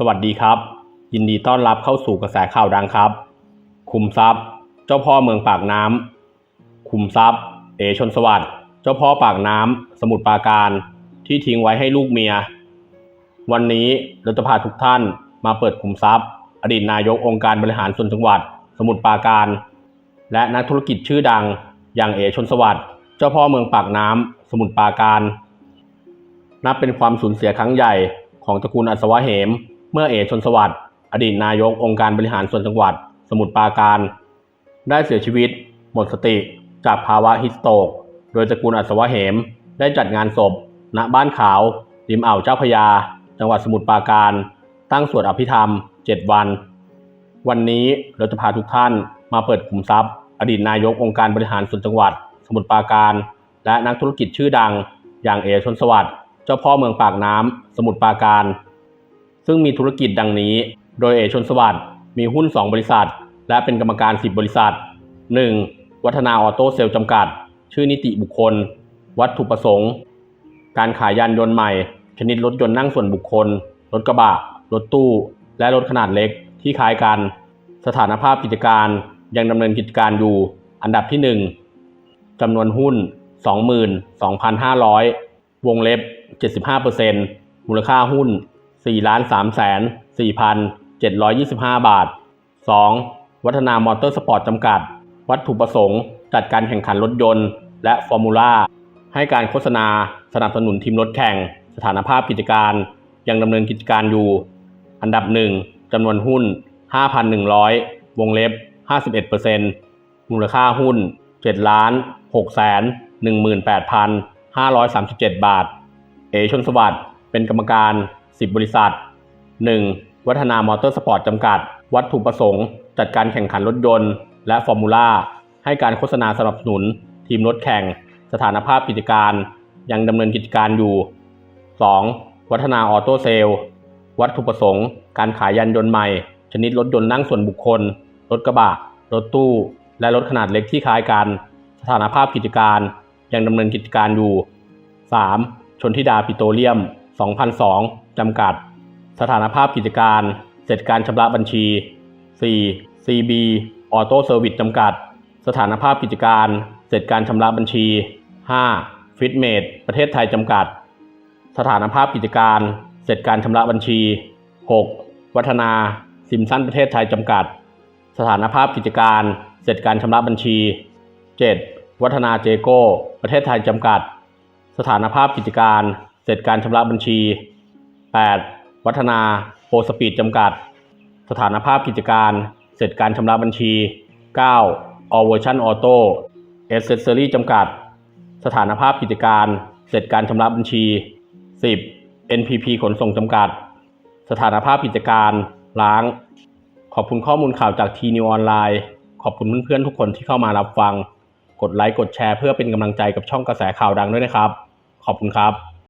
สวัสดีครับ ยินดีต้อนรับเข้าสู่กระแสข่าวดังครับ คุมทรัพย์ เจ้าพ่อเมืองปากน้ำคุมทรัพย์ เอชนสวัสดิ์เจ้าพ่อปากน้ำสมุทรปราการที่ทิ้งไว้ให้ลูกเมีย วันนี้เราจะพาทุกท่านมาเปิดคุมทรัพย์ อดีตนายกองค์การบริหารส่วนจังหวัด สมุทรปราการ และนักธุรกิจชื่อดัง อย่างเอชนสวัสดิ์เจ้าพ่อเมืองปากน้ำสมุทรปราการ นับเป็นความสูญเสียครั้งใหญ่ของตระกูลอัศวะเหม เมื่อเอชนสวัสดิ์ อดีตนายกองค์การบริหารส่วนจังหวัด สมุทรปราการ ได้เสียชีวิต หมดสติจากภาวะฮิสโตก โดยตระกูลอัศวะเหม ได้จัดงานศพ ณบ้านขาว ริมอ่าวเจ้าพยา จังหวัดสมุทรปราการ ตั้งสวดอภิธรรม 7 วัน วันนี้เราจะพาทุกท่านมาเปิดขุมทรัพย์ อดีตนายกองค์การบริหารส่วนจังหวัด สมุทรปราการ และนักธุรกิจชื่อดัง อย่างเอชนสวัสดิ์เจ้าพ่อเมืองปากน้ำสมุทรปราการ ซึ่งมีธุรกิจดังนี้ โดยเอชนสวัสดิ์มีหุ้น 2 บริษัท และเป็นกรรมการ 10 บริษัท 1. วัฒนาออโต้เซลล์จำกัด ชื่อนิติบุคคล วัตถุประสงค์ การขายยานยนต์ใหม่ ชนิดรถยนต์นั่งส่วนบุคคล รถกระบะ รถตู้ และรถขนาดเล็กที่คล้ายกัน สถานภาพกิจการยังดำเนินกิจการอยู่ อันดับที่ 1จำนวนหุ้น 22,500 วงเล็บ 75%มูลค่าหุ้น 4 3 4 725 บาท 2. วัฒนามอเตอร์สปอร์ตจำกัด วัตถุประสงค์ จัดการแข่งขันรถยนต์ และฟอร์มูล่า ให้การโฆษณา สนับสนุนทีมรถแข่ง สถานภาพกิจการ ยังดำเนินกิจการอยู่ อันดับ 1จำนวนหุ้น 5,100 วงเล็บ 51%มูลค่าหุ้น7ล้าน6แสน18,537 บาท เอชนสวัสดิ์เป็นกรรมการ 10 บริษัท 1. วัฒนามอเตอร์สปอร์ตจำกัด วัตถุประสงค์ จัดการแข่งขันรถยนต์ และฟอร์มูล่า ให้การโฆษณาสนับสนุน ทีมรถแข่ง สถานภาพกิจการ ยังดำเนินกิจการอยู่ 2. วัฒนาออโต้เซลล์วัตถุประสงค์ การขายยานยนต์ใหม่ ชนิดรถยนต์นั่งส่วนบุคคล รถกระบะ รถตู้ และรถขนาดเล็กที่คล้ายกัน สถานภาพกิจการ ยังดำเนินกิจการอยู่ 3. ชนทิดาปิโตรเลียม 2002 จำกัด สถานภาพกิจการ เสร็จการชำระบัญชี 4. CB ออโต้เซอร์วิสจำกัด สถานภาพกิจการ เสร็จการชำระบัญชี 5. ฟิตเมดประเทศไทยจำกัด สถานภาพกิจการ เสร็จการชำระบัญชี 6. วัฒนาซิมสันประเทศไทยจำกัด สถานภาพกิจการ เสร็จการชำระบัญชี 7. วัฒนาเจโก้ ประเทศไทยจำกัด สถานภาพกิจการ เสร็จการชำระบัญชี 8. วัฒนาโ s สปีดจำกัด สถานภาพกิจการ เสร็จการชำระบัญชี 9. All Version Auto Accessory จำกัด สถานภาพกิจการ เสร็จการชำระบัญชี 10. NPP ขนส่งจำกัด สถานภาพกิจการล้าง ขอบคุณข้อมูลข่าวจากทีนิวออนไลน์ขอบคุณเพื่อนๆทุกคนที่เข้ามารับฟัง กดไลค์ กดแชร์เพื่อเป็นกำลังใจกับช่องกระแสข่าวดังด้วยนะครับ ขอบคุณครับ